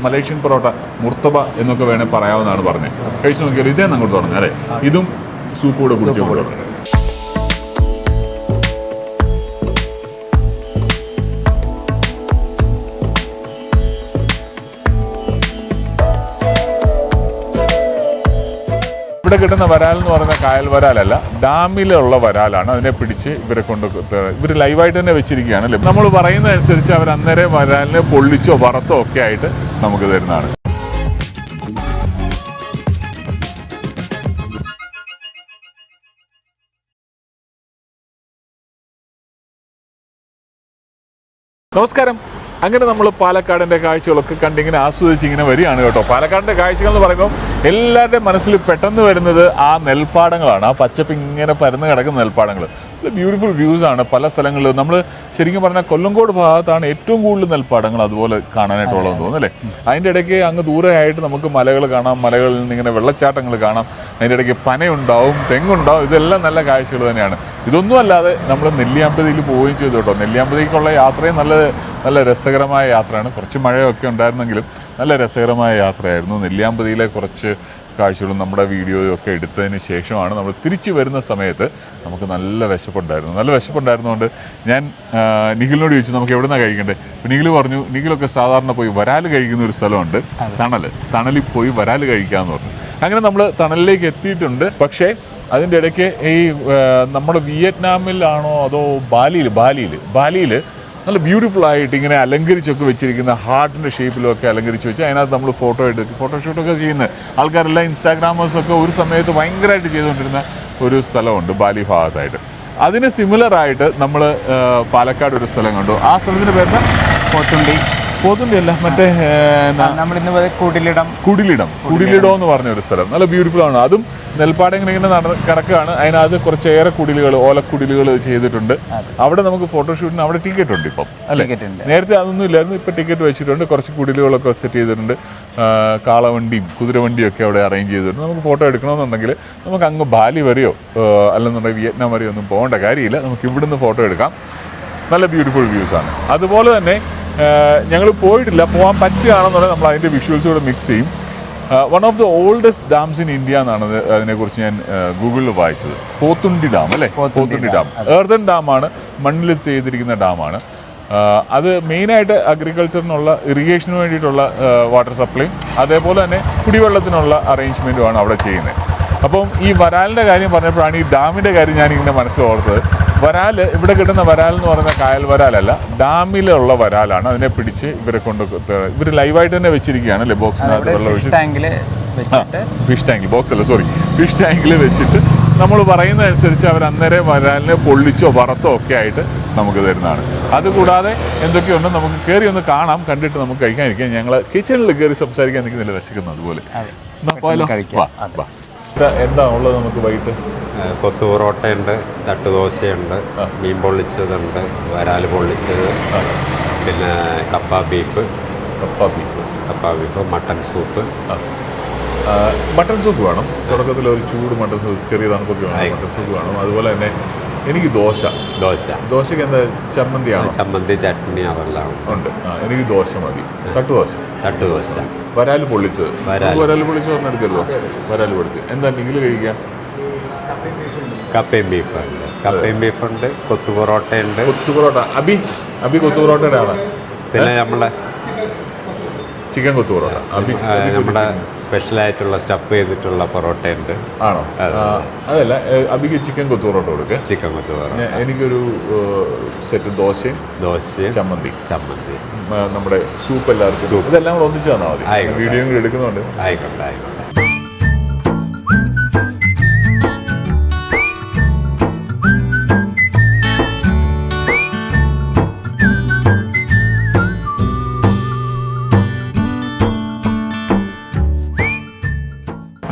Malaysian parotta മുർത്തബ എന്നൊക്കെ വേണേൽ പറയാവുന്നതാണ് പറഞ്ഞത് കഴിച്ചു നോക്കിയാൽ ഇതേ അങ്ങോട്ട് തുടങ്ങാം അല്ലേ? ഇതും സൂപ്പ് കൂടെ കുടിച്ചു ഇവിടെ കിട്ടുന്ന വരാൽ എന്ന് പറയുന്ന കായൽ വരാലല്ല ഡാമിലുള്ള വരാലാണ് അതിനെ പിടിച്ച് ഇവരെ കൊണ്ട് ഇവർ ലൈവായിട്ട് തന്നെ വെച്ചിരിക്കുകയാണ്. നമ്മൾ പറയുന്നതനുസരിച്ച് അവർ അന്നേരം വരാലിനെ പൊള്ളിച്ചോ വറുത്തോ ഒക്കെ ആയിട്ട് നമുക്ക് തരുന്നതാണ്. നമസ്കാരം. അങ്ങനെ നമ്മൾ പാലക്കാടിന്റെ കാഴ്ചകളൊക്കെ കണ്ടിങ്ങനെ ആസ്വദിച്ച് ഇങ്ങനെ വരികയാണ് കേട്ടോ. പാലക്കാടിന്റെ കാഴ്ചകൾ എന്ന് പറയുമ്പോൾ എല്ലാവരുടെയും മനസ്സിൽ പെട്ടെന്ന് വരുന്നത് ആ നെൽപ്പാടങ്ങളാണ്. ആ പച്ചപ്പ് ഇങ്ങനെ പരന്ന് കിടക്കുന്ന നെൽപ്പാടങ്ങൾ. ബ്യൂട്ടിഫുൾ വ്യൂസ് ആണ് പല സ്ഥലങ്ങളിലും. നമ്മൾ ശരിക്കും പറഞ്ഞാൽ കൊല്ലങ്കോട് ഭാഗത്താണ് ഏറ്റവും കൂടുതൽ നെൽപ്പാടങ്ങൾ അതുപോലെ കാണാനായിട്ടുള്ളതെന്ന് തോന്നുന്നു അല്ലേ? അതിന്റെ ഇടയ്ക്ക് അങ്ങ് ദൂരെയായിട്ട് നമുക്ക് മലകൾ കാണാം മലകളിൽ നിന്ന് ഇങ്ങനെ വെള്ളച്ചാട്ടങ്ങൾ കാണാം. അതിന്റെ ഇടയ്ക്ക് പനയുണ്ടാവും തെങ്ങുണ്ടാവും. ഇതെല്ലാം നല്ല കാഴ്ചകൾ തന്നെയാണ്. ഇതൊന്നും അല്ലാതെ നമ്മൾ നെല്ലിയാമ്പതിയിൽ പോവുകയും ചെയ്തു കേട്ടോ. നെല്ലിയാമ്പതിക്കുള്ള യാത്രയും നല്ല നല്ല രസകരമായ യാത്രയാണ്. കുറച്ച് മഴയൊക്കെ ഉണ്ടായിരുന്നെങ്കിലും നല്ല രസകരമായ യാത്രയായിരുന്നു. നെല്ലിയാമ്പതിയിലെ കുറച്ച് കാഴ്ചകളും നമ്മുടെ വീഡിയോയും ഒക്കെ എടുത്തതിന് ശേഷമാണ് നമ്മൾ തിരിച്ചു വരുന്ന സമയത്ത് നമുക്ക് നല്ല വിശപ്പുണ്ടായിരുന്നു. നല്ല വിശപ്പുണ്ടായിരുന്നതുകൊണ്ട് ഞാൻ നിഖിലിനോട് ചോദിച്ചു നമുക്ക് എവിടെ നിന്നാണ് കഴിക്കണ്ടേ? അപ്പോൾ നിഖിൽ പറഞ്ഞു നിഖിലൊക്കെ സാധാരണ പോയി വരാൽ കഴിക്കുന്ന ഒരു സ്ഥലമുണ്ട്. തണൽ തണലിൽ പോയി വരാൽ കഴിക്കാമെന്ന് പറഞ്ഞു. അങ്ങനെ നമ്മൾ തണലിലേക്ക് എത്തിയിട്ടുണ്ട്. പക്ഷേ അതിന്റെ ഇടയ്ക്ക് ഈ നമ്മൾ നമ്മുടെ വിയറ്റ്നാമിലാണോ അതോ ബാലിയിൽ ബാലിയിൽ ബാലിയിൽ നല്ല ബ്യൂട്ടിഫുൾ ആയിട്ട് ഇങ്ങനെ അലങ്കരിച്ചൊക്കെ വെച്ചിരിക്കുന്ന ഹാർട്ടിന്റെ ഷേപ്പിലൊക്കെ അലങ്കരിച്ച് വെച്ച് അതിനകത്ത് നമ്മൾ ഫോട്ടോ എടുത്ത് ഫോട്ടോഷൂട്ടൊക്കെ ചെയ്യുന്ന ആൾക്കാരെല്ലാം ഇൻസ്റ്റാഗ്രാമേഴ്സൊക്കെ ഒരു സമയത്ത് ഭയങ്കരമായിട്ട് ചെയ്തുകൊണ്ടിരുന്ന ഒരു സ്ഥലമുണ്ട് ബാലി ഭാഗത്തായിട്ട്. അതിന് സിമിലറായിട്ട് നമ്മൾ പാലക്കാട് ഒരു സ്ഥലം കണ്ടു. ആ സ്ഥലത്തിന്റെ പേര് പോത്തുണ്ടി പോത്തുണ്ടി അല്ല മറ്റേ നമ്മളിന്ന് പോയത് കൂട്ടിലിടം കുടിലിടം. കുടിലിടം എന്ന് പറഞ്ഞ ഒരു സ്ഥലം. നല്ല ബ്യൂട്ടിഫുൾ ആണ് അതും നെൽപ്പാടം ഇങ്ങനെ ഇങ്ങനെ നട കിടക്കുകയാണ്. അതിനകത്ത് കുറച്ചേറെ കുടിലുകൾ ഓലക്കുടിലുകൾ ചെയ്തിട്ടുണ്ട്. അവിടെ നമുക്ക് ഫോട്ടോഷൂട്ടിന് അവിടെ ടിക്കറ്റ് ഉണ്ട് ഇപ്പം അല്ലേ? നേരത്തെ അതൊന്നും ഇല്ലായിരുന്നു ഇപ്പം ടിക്കറ്റ് വെച്ചിട്ടുണ്ട്. കുറച്ച് കുടിലുകളൊക്കെ സെറ്റ് ചെയ്തിട്ടുണ്ട്. കാളവണ്ടിയും കുതിരവണ്ടിയും ഒക്കെ അവിടെ അറേഞ്ച് ചെയ്തിട്ടുണ്ട്. നമുക്ക് ഫോട്ടോ എടുക്കണമെന്നുണ്ടെങ്കിൽ നമുക്ക് അങ്ങ് ബാലി വരെയോ അല്ലെന്നുണ്ടെങ്കിൽ വിയറ്റ്നാം വരെയോ ഒന്നും പോകേണ്ട കാര്യമില്ല. നമുക്ക് ഇവിടുന്ന് ഫോട്ടോ എടുക്കാം. നല്ല ബ്യൂട്ടിഫുൾ വ്യൂസ് ആണ്. അതുപോലെ തന്നെ ഞങ്ങൾ പോയിട്ടില്ല. പോകാൻ പറ്റുകയാണെന്നുണ്ടെങ്കിൽ നമ്മൾ അതിന്റെ വിഷ്വൽസ് കൂടെ മിക്സ് ചെയ്യും. One of the oldest dams in India എന്നാണ് അതിനെ അതിനെക്കുറിച്ച് ഞാൻ ഗൂഗിളിൽ വായിച്ചത്. പോത്തുണ്ടി ഡാം അല്ലേ? പോത്തുണ്ടി ഡാം ഏർതൻ ഡാമാണ് മണ്ണിൽ ചെയ്തിരിക്കുന്ന ഡാമാണ് അത് മെയിനായിട്ട് അഗ്രികൾച്ചറിനുള്ള ഇറിഗേഷന് വേണ്ടിയിട്ടുള്ള വാട്ടർ സപ്ലൈ അതേപോലെ തന്നെ കുടിവെള്ളത്തിനുള്ള അറേഞ്ച്മെന്റുമാണ് അവിടെ ചെയ്യുന്നത്. അപ്പം ഈ വരാലിന്റെ കാര്യം പറഞ്ഞപ്പോഴാണ് ഈ ഡാമിന്റെ കാര്യം ഞാനിങ്ങനെ മനസ്സിൽ ഓർത്തത്. വരാൽ ഇവിടെ കിട്ടുന്ന വരാൽ എന്ന് പറയുന്ന കായൽ വരാലല്ല ഡാമിലുള്ള വരാലാണ് അതിനെ പിടിച്ച് ഇവരെ കൊണ്ട് ഇവർ ലൈവായിട്ട് തന്നെ വെച്ചിരിക്കുകയാണ് അല്ലേ ബോക്സിനകത്ത് വെള്ളം ഒഴിച്ച് ഫിഷ് ടാങ്കിൽ ബോക്സ് അല്ല സോറി ഫിഷ് ടാങ്കിൽ വെച്ചിട്ട് നമ്മൾ പറയുന്നതനുസരിച്ച് അവർ അന്നേരം വരാലിനെ പൊള്ളിച്ചോ വറുത്തോ ഒക്കെ ആയിട്ട് നമുക്ക് തരുന്നതാണ്. അതുകൂടാതെ എന്തൊക്കെയുണ്ട് നമുക്ക് കയറി ഒന്ന് കാണാം കണ്ടിട്ട് നമുക്ക് കഴിക്കാനിരിക്കാം. ഞങ്ങൾ കിച്ചണിൽ കയറി സംസാരിക്കാൻ നിൽക്കുന്നില്ല വിശക്കുന്നത് വിശക്കുന്നു അതുപോലെ. എന്താ ഉള്ളത് നമുക്ക് വൈകിട്ട്? കൊത്തു പൊറോട്ടയുണ്ട് തട്ടുദോശയുണ്ട് മീൻ പൊള്ളിച്ചതുണ്ട് വരാൽ പൊള്ളിച്ചത് പിന്നെ കപ്പ ബീഫ്. കപ്പ ബീഫ്. കപ്പ beef mutton soup. Mutton soup വേണം. തുടക്കത്തിൽ ഒരു ചൂട് മട്ടൺ സൂപ്പ് ചെറിയ തണുപ്പൊക്കെ വേണം. മട്ടൺ സൂപ്പ് വേണം. അതുപോലെ തന്നെ എനിക്ക് ദോശ. ദോശ. ദോശയ്ക്ക് എന്താ ചമ്മന്തിയാണോ? ചമ്മന്തി ചട്നി അതെല്ലാം ഉണ്ട്. ആ എനിക്ക് ദോശ മതി. തട്ടുദോശ തട്ടുദോശ വരാൽ പൊള്ളിച്ചത്. വരാൽ. നമുക്ക് വരാൽ പൊള്ളിച്ച് പറഞ്ഞെടുക്കല്ലോ വരാൽ പൊളിച്ച് എന്താ നിങ്ങൾ കഴിക്കാം കപ്പയും ബീഫുണ്ട് കപ്പയും ബീഫുണ്ട് കൊത്തു പൊറോട്ടയുണ്ട് കൊത്തു പൊറോട്ട. അബി അബി കൊത്തു പൊറോട്ടയുടെ ആണ് പിന്നെ നമ്മളെ ചിക്കൻ. കൊത്തു പൊറോട്ട. അബി നമ്മുടെ സ്പെഷ്യലായിട്ടുള്ള സ്റ്റഫ് ചെയ്തിട്ടുള്ള പൊറോട്ടയുണ്ട്. ആണോ? അതല്ല അബിക്ക് ചിക്കൻ കൊത്തു പൊറോട്ട കൊടുക്കുക ചിക്കൻ കൊത്തു പൊറോട്ട എനിക്കൊരു സെറ്റ് ദോശയും ദോശയും ചമ്മന്തി. ചമ്മന്തി. നമ്മുടെ സൂപ്പ്. എല്ലാവർക്കും ഇതെല്ലാം കൂടെ ഒന്നിച്ച് തന്നാൽ മതി. വീഡിയോ കൂടി എടുക്കുന്നുണ്ട്. ആയിക്കോട്ടെ ആയിക്കോട്ടെ.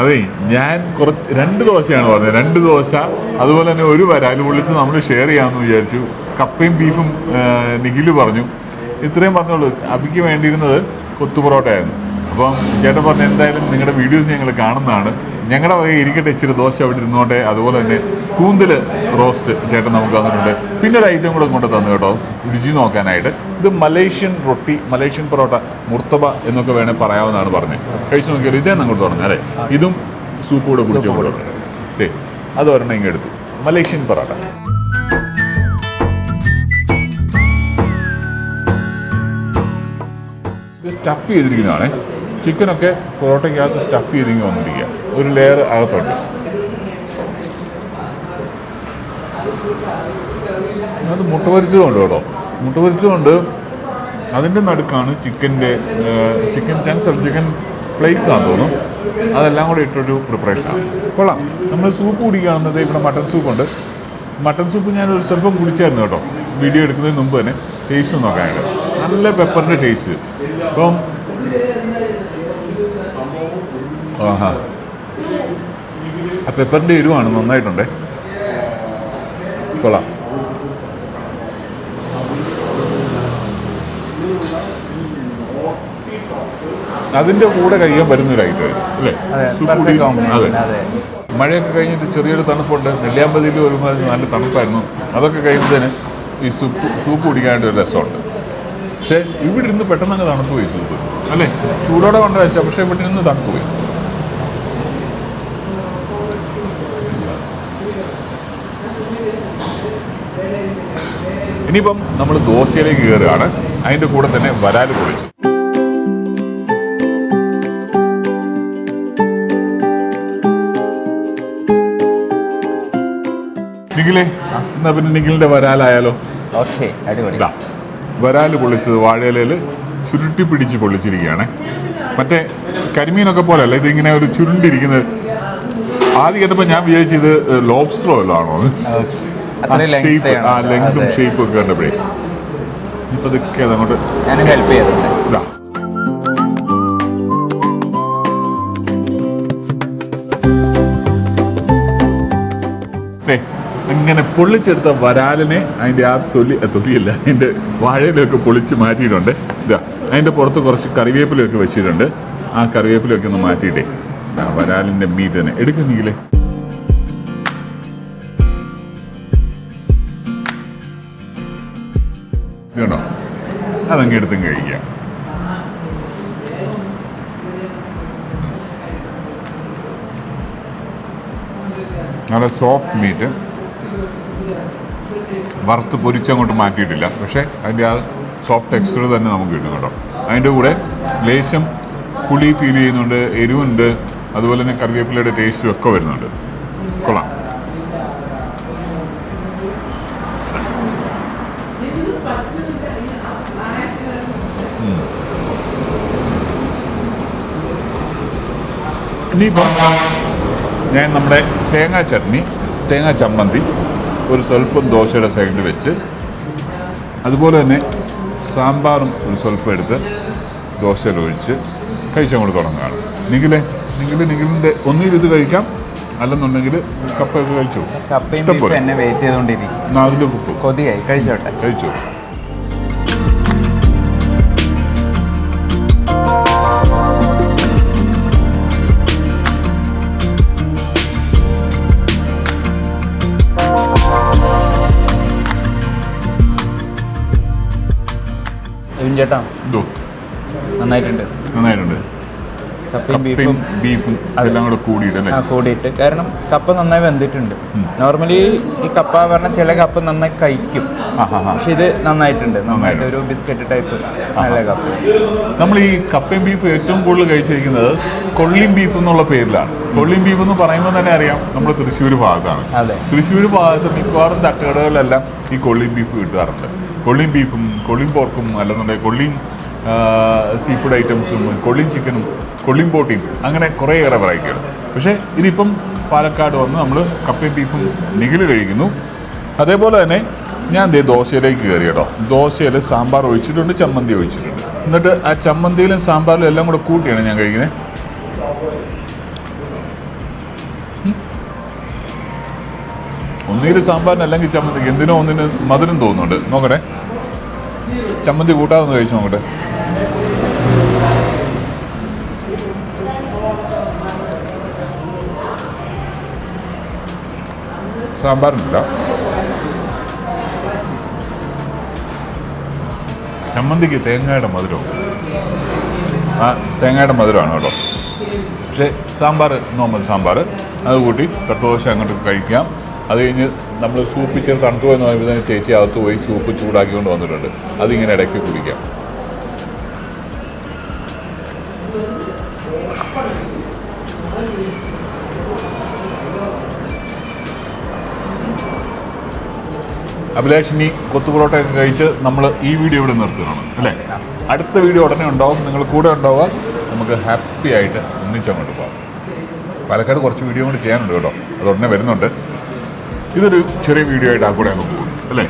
അതെ ഞാൻ കുറച്ച് രണ്ട് ദോശയാണ് പറഞ്ഞത്. രണ്ട് ദോശ അതുപോലെ തന്നെ ഒരു വരാൽ പൊള്ളിച്ച് നമ്മൾ ഷെയർ ചെയ്യാമെന്ന് വിചാരിച്ചു. കപ്പയും ബീഫും നിഖിൽ പറഞ്ഞു. ഇത്രയും പറഞ്ഞോളൂ അബിക്ക് വേണ്ടിയിരുന്നത് കൊത്തു പൊറോട്ടയായിരുന്നു അപ്പം ചേട്ടൻ പറഞ്ഞ എന്തായാലും നിങ്ങളുടെ വീഡിയോസ് ഞങ്ങൾ കാണുന്നതാണ്. ഞങ്ങളുടെ വക ഇരിക്കട്ടെ ഇച്ചിരി ദോശ അവിടെ ഇരുന്നോട്ടെ. അതുപോലെ തന്നെ കൂന്തൽ റോസ്റ്റ് ചേട്ടൻ നമുക്ക് തന്നിട്ടുണ്ട്. പിന്നെ ഒരു ഐറ്റം കൂടെ കൊണ്ട് തന്നു കേട്ടോ. രുചി നോക്കാനായിട്ട്. ഇത് മലേഷ്യൻ റൊട്ടി മലേഷ്യൻ പൊറോട്ട മുർത്തബ എന്നൊക്കെ വേണേൽ പറയാവുന്നതാണ് പറഞ്ഞത് കഴിച്ചു നോക്കിയാൽ ഇതേ അങ്ങോട്ട് തുടങ്ങാം അല്ലേ? ഇതും സൂപ്പ് കൂടെ കുടിച്ചു കൂടെ ഏ അത് ഒരെണ്ണം ഇങ്ങനെ എടുത്തു. മലേഷ്യൻ പൊറോട്ട. സ്റ്റഫ് ചെയ്തിരിക്കുന്നതാണ്. ചിക്കനൊക്കെ പൊറോട്ടയ്ക്കകത്ത് സ്റ്റഫ് ചെയ്തിങ്ങി വന്നിരിക്കുക ഒരു ലെയർ അകത്തുണ്ട് അത് മുട്ട പൊരിച്ചതുണ്ട് കേട്ടോ. മുട്ട പൊരിച്ചതുകൊണ്ട് അതിന്റെ നടുക്കാണ് ചിക്കന്റെ ചിക്കൻ ചങ്ക്സ് ചിക്കൻ ഫ്ലേക്സ് ആണെന്ന് തോന്നുന്നു. അതെല്ലാം കൂടെ ഇട്ടൊരു പ്രിപ്പറേഷനാണ് കൊള്ളാം. നമ്മൾ സൂപ്പ് കുടിക്കുകയാണെന്നത് ഇവിടെ മട്ടൺ സൂപ്പുണ്ട് മട്ടൻ സൂപ്പ് ഞാൻ ഒരു സ്വല്പം കുടിച്ചായിരുന്നു കേട്ടോ. വീഡിയോ എടുക്കുന്നതിന് മുമ്പ് തന്നെ. ടേസ്റ്റ് നോക്കാനായിട്ട്. നല്ല പെപ്പറിന്റെ ടേസ്റ്റ് അപ്പം ആഹാ. ആ പെപ്പറിന്റെ എരിവാണ് നന്നായിട്ടുണ്ടേ. കൊള്ളാം. അതിന്റെ കൂടെ കഴിയാൻ പറ്റുന്നൊരായിട്ട് അല്ലേ? അതെ മഴയൊക്കെ കഴിഞ്ഞിട്ട് ചെറിയൊരു തണുപ്പുണ്ട്. നെല്ലിയാമ്പതിയിൽ വരുമ്പോൾ നല്ല തണുപ്പായിരുന്നു. അതൊക്കെ കഴിയുന്നതിന് ഈ സൂപ്പ് സൂപ്പ് കുടിക്കാനായിട്ട് ഒരു രസമുണ്ട്. പക്ഷേ ഇവിടെ ഇരുന്ന് പെട്ടെന്ന് അങ്ങ് തണുപ്പ് പോയി സൂപ്പ് അല്ലേ? ചൂടോടെ കൊണ്ട് വെച്ചാൽ പക്ഷേ ഇവിടെ ഇരുന്ന് തണുപ്പ് പോയി ഇനിയിപ്പം നമ്മൾ ദോശയിലേക്ക് കയറുകയാണ്. അതിന്റെ കൂടെ തന്നെ വരാൽ പൊളിച്ചു. നിഖിലേ എന്നാ പിന്നെ നിഖിലിന്റെ വരാലായാലോ? ഓക്കെ അടിപൊളി. ഇതാ വരാൽ പൊള്ളിച്ചത് വാഴയിലയിൽ ചുരുട്ടി പിടിച്ച് പൊള്ളിച്ചിരിക്കുകയാണ്. മറ്റേ കരിമീനൊക്കെ പോലെയല്ല ഇതിങ്ങനെ ഒരു ചുരുണ്ടിരിക്കുന്നത്. ആദ്യം കേട്ടപ്പോൾ ഞാൻ വിചാരിച്ചത് ലോബ്സ്റ്ററോ അല്ല ആണോ ആ ലെങ്ത് ഷേപ്പും ഒക്കെ കണ്ടപ്പോഴേ. ഇപ്പൊ ഇതൊക്കെ അതങ്ങോട്ട് ഹെൽപ്പ് ചെയ്തിട്ടുണ്ട് ഇങ്ങനെ പൊള്ളിച്ചെടുത്ത വരാലിനെ അതിന്റെ ആ തൊലി തൊലിയില്ല അതിന്റെ വാഴയിലൊക്കെ പൊളിച്ച് മാറ്റിയിട്ടുണ്ട്. ഇതാ അതിന്റെ പുറത്ത് കുറച്ച് കറിവേപ്പിലൊക്കെ വെച്ചിട്ടുണ്ട്. ആ കറിവേപ്പിലൊക്കെ ഒന്ന് മാറ്റിയിട്ടേ. വരാലിന്റെ മീറ്റ് തന്നെ. എടുക്കുന്നെങ്കിലേ ഇതുണ്ടോ അതങ്ങ് എടുത്തും കഴിക്കാം. നല്ല സോഫ്റ്റ് മീറ്റ് വറുത്ത് പൊരിച്ചങ്ങോട്ട് മാറ്റിയിട്ടില്ല. പക്ഷേ അതിന്റെ ആ സോഫ്റ്റ് ടെക്സ്ചർ തന്നെ നമുക്ക് കിട്ടും കേട്ടോ. അതിന്റെ കൂടെ ലേശം പുളി ഫീൽ ചെയ്യുന്നുണ്ട് എരിവുണ്ട് അതുപോലെ തന്നെ കറിവേപ്പിലയുടെ ടേസ്റ്റും ഒക്കെ വരുന്നുണ്ട്. കൊള്ളാം. ഇനി ഇനിയിപ്പം ഞാൻ നമ്മുടെ തേങ്ങാ ചട്നി തേങ്ങാ ചമ്മന്തി ഒരു സ്വല്പം ദോശയുടെ സൈഡിൽ വെച്ച് അതുപോലെ തന്നെ സാമ്പാറും ഒരു സ്വല്പം എടുത്ത് ദോശയിൽ ഒഴിച്ച് കഴിച്ചാൽ കൂടെ തുടങ്ങുകയാണ്. നിഖിലെ നിങ്ങൾ നിഖിലിന്റെ ഒന്നുകിൽ ഇത് കഴിക്കാം അല്ലെന്നുണ്ടെങ്കിൽ കപ്പയൊക്കെ കഴിച്ചു? കപ്പയും. എന്നെ വെയിറ്റ് ചെയ്തുകൊണ്ടിരിക്കും കുപ്പു കൊതിയായി. കഴിച്ചോട്ടെ. കഴിച്ചു? ചേട്ടാ. നന്നായിട്ടുണ്ട്. നന്നായിട്ടുണ്ട്. കപ്പയും ബീഫും കൂടെ കൂടിയിട്ട് ആ കൂടിയിട്ട്. കാരണം കപ്പ നന്നായി വെന്തിട്ടുണ്ട്. നോർമലി ഈ കപ്പ പറഞ്ഞാൽ ചില കപ്പ നന്നായി കഴിക്കും. പക്ഷെ ഇത് നന്നായിട്ടുണ്ട്. നന്നായിട്ട് ഒരു ബിസ്ക്കറ്റ് ടൈപ്പ് നല്ല കപ്പ. നമ്മൾ ഈ കപ്പയും ബീഫ് ഏറ്റവും കൂടുതൽ കഴിച്ചിരിക്കുന്നത് കൊള്ളിയും ബീഫ് എന്നുള്ള പേരിലാണ്. കൊള്ളിയും ബീഫ് എന്ന് പറയുമ്പോൾ തന്നെ അറിയാം നമ്മൾ തൃശ്ശൂർ ഭാഗത്താണ്. അതെ. തൃശ്ശൂർ ഭാഗത്ത് മിക്കവാറും തട്ടുകടകളിലെല്ലാം ഈ കൊള്ളിയും ബീഫ് കിട്ടാറുണ്ട്. കൊള്ളിയും ബീഫും കൊള്ളിയും പോർക്കും അല്ലെന്നുണ്ടെങ്കിൽ കൊള്ളിയും സീ ഫുഡ് ഐറ്റംസും കൊള്ളിയും ചിക്കനും കൊള്ളിയും പോട്ടിയും അങ്ങനെ കുറേയേറെ വെറൈറ്റികൾ പക്ഷേ ഇതിപ്പം പാലക്കാട് വന്ന് നമ്മൾ കപ്പയും ബീഫും നികിൽ കഴിക്കുന്നു. അതേപോലെ തന്നെ ഞാൻ ദേ ദോശയിലേക്ക് കയറി കേട്ടോ. ദോശയിൽ സാമ്പാർ ഒഴിച്ചിട്ടുണ്ട് ചമ്മന്തി ഒഴിച്ചിട്ടുണ്ട്. എന്നിട്ട് ആ ചമ്മന്തിയിലും സാമ്പാറിലും എല്ലാം കൂടെ കൂട്ടിയാണ് ഞാൻ കഴിക്കുന്നത്. ഒന്നുകിൽ സാമ്പാറിന് അല്ലെങ്കിൽ ചമ്മന്തി. എന്തിനോ ഒന്നിന് മധുരം തോന്നുന്നുണ്ട്. നോക്കട്ടെ. ചമ്മന്തി കൂട്ടാതെ കഴിച്ചു നോക്കട്ടെ. സാമ്പാറിനില്ല. ചമ്മന്തിക്ക് തേങ്ങയുടെ മധുരം ആ തേങ്ങയുടെ മധുരമാണ് കേട്ടോ. പക്ഷേ സാമ്പാർ നോർമൽ സാമ്പാർ അത് കൂട്ടി തട്ടുദോശ അങ്ങോട്ട് കഴിക്കാം. അത് കഴിഞ്ഞ് നമ്മൾ സൂപ്പ് ഇച്ചിരി തണുത്തു എന്ന് പറയുമ്പോൾ ചേച്ചി അകത്ത് പോയി സൂപ്പ് ചൂടാക്കിക്കൊണ്ട് വന്നിട്ടുണ്ട്. അതിങ്ങനെ ഇടയ്ക്ക് കുടിക്കാം. അഭിലാഷിനി കൊത്തു പൊറോട്ടയൊക്കെ കഴിച്ച് നമ്മൾ ഈ വീഡിയോ ഇവിടെ നിർത്തുകയാണ് അല്ലേ? അടുത്ത വീഡിയോ ഉടനെ ഉണ്ടാവും. നിങ്ങൾ കൂടെ ഉണ്ടാവുക. നമുക്ക് ഹാപ്പി ആയിട്ട് ഒന്നിച്ചങ്ങോട്ട് പോകാം പാലക്കാട് കുറച്ച് വീഡിയോ കൂടി ചെയ്യാനുണ്ട് കേട്ടോ. അത് ഉടനെ വരുന്നുണ്ട്. ഇതൊരു ചെറിയ വീഡിയോ ആയിട്ട് ആ കൂടെ അങ്ങ് പോകും അല്ലേ?